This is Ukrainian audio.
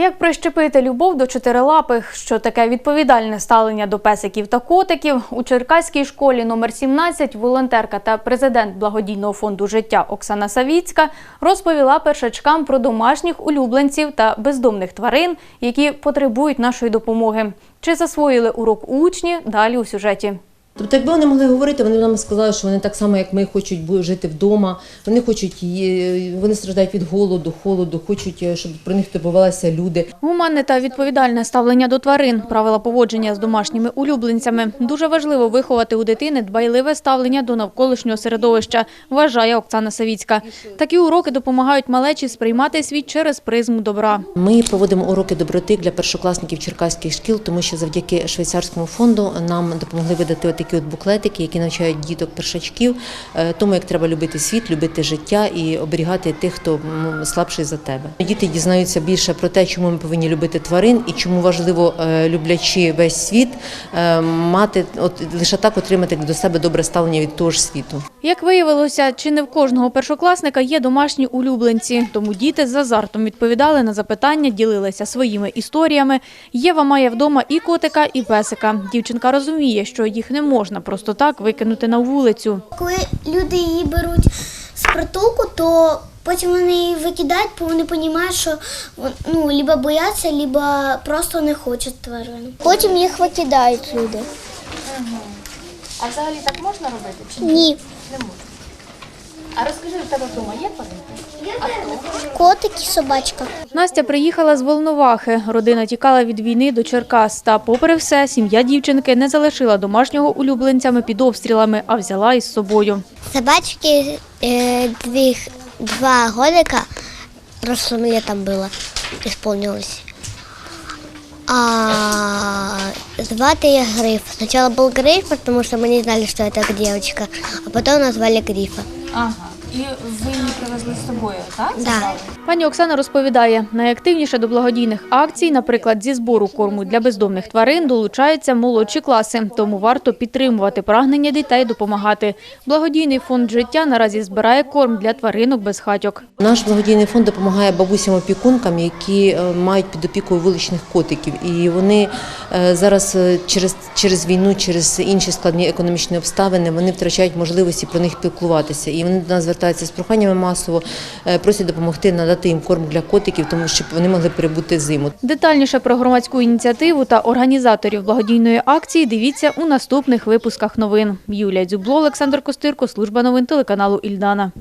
Як прищепити любов до чотирилапих? Що таке відповідальне ставлення до песиків та котиків? У Черкаській школі номер 17 волонтерка та президент благодійного фонду життя Оксана Савіцька розповіла першачкам про домашніх улюбленців та бездомних тварин, які потребують нашої допомоги. Чи засвоїли урок учні? Далі у сюжеті. Тобто, якби вони могли говорити, вони нам сказали, що вони так само, як ми, хочуть жити вдома. Вони хочуть є- вони страждають від голоду, холоду, хочуть, е, щоб про них турбувалися люди. Гуманне та відповідальне ставлення до тварин, правила поводження з домашніми улюбленцями. Дуже важливо виховати у дитини дбайливе ставлення до навколишнього середовища, вважає Оксана Савіцька. Такі уроки допомагають малечі сприймати світ через призму добра. Ми проводимо уроки доброти для першокласників черкаських шкіл, тому що завдяки швейцарському фонду нам допомогли видати такі от буклетики, які навчають діток першачків, е, тому як треба любити світ, любити життя і оберігати тих, хто слабший за тебе. Діти дізнаються більше про те, чому ми повинні любити тварин і чому важливо, е, люблячи весь світ, е, мати от лише так отримати до себе добре ставлення від того ж світу. Як виявилося, чи не в кожного першокласника є домашні улюбленці, тому діти з азартом відповідали на запитання, ділилися своїми історіями. Єва має вдома і котика, і песика. Дівчинка розуміє, що їх не можна просто так викинути на вулицю. Коли люди її беруть з притулку, то потім вони її викидають, бо вони розуміють, що ну, либо бояться, либо просто не хочуть тварину. Потім їх викидають люди. А взагалі так можна робити? Чи Ні. не можна? А розкажи, у тебе вдома є тваринки? Котик і собачка. Настя приїхала з Волновахи. Родина тікала від війни до Черкас. Та, попри все, сім'я дівчинки не залишила домашнього улюбленцями під обстрілами, а взяла із собою. Собачки э, дві, два годика прошлым летом было, исполнилось. А звати я Гриф. Сначала был Гриф, потому что мы не знали, что это девочка, а потом назвали Грифа. 啊、І ви її привезли з собою, так? Да. Пані Оксана розповідає, найактивніше до благодійних акцій, наприклад, зі збору корму для бездомних тварин, долучаються молодші класи, тому варто підтримувати прагнення дітей допомагати. Благодійний фонд життя наразі збирає корм для тваринок без хатьок. Наш благодійний фонд допомагає бабусям-опікункам, які е, мають під опікою вуличних котиків. І вони е, зараз е, через, через війну, через інші складні економічні обставини, вони втрачають можливості про них піклуватися. І вони до нас звертаються з проханнями масово, е, просять допомогти надати їм корм для котиків, тому щоб вони могли перебути зиму. Детальніше про громадську ініціативу та організаторів благодійної акції дивіться у наступних випусках новин. Юлія Дзюбло, Олександр Костирко, служба новин телеканалу Ільдана.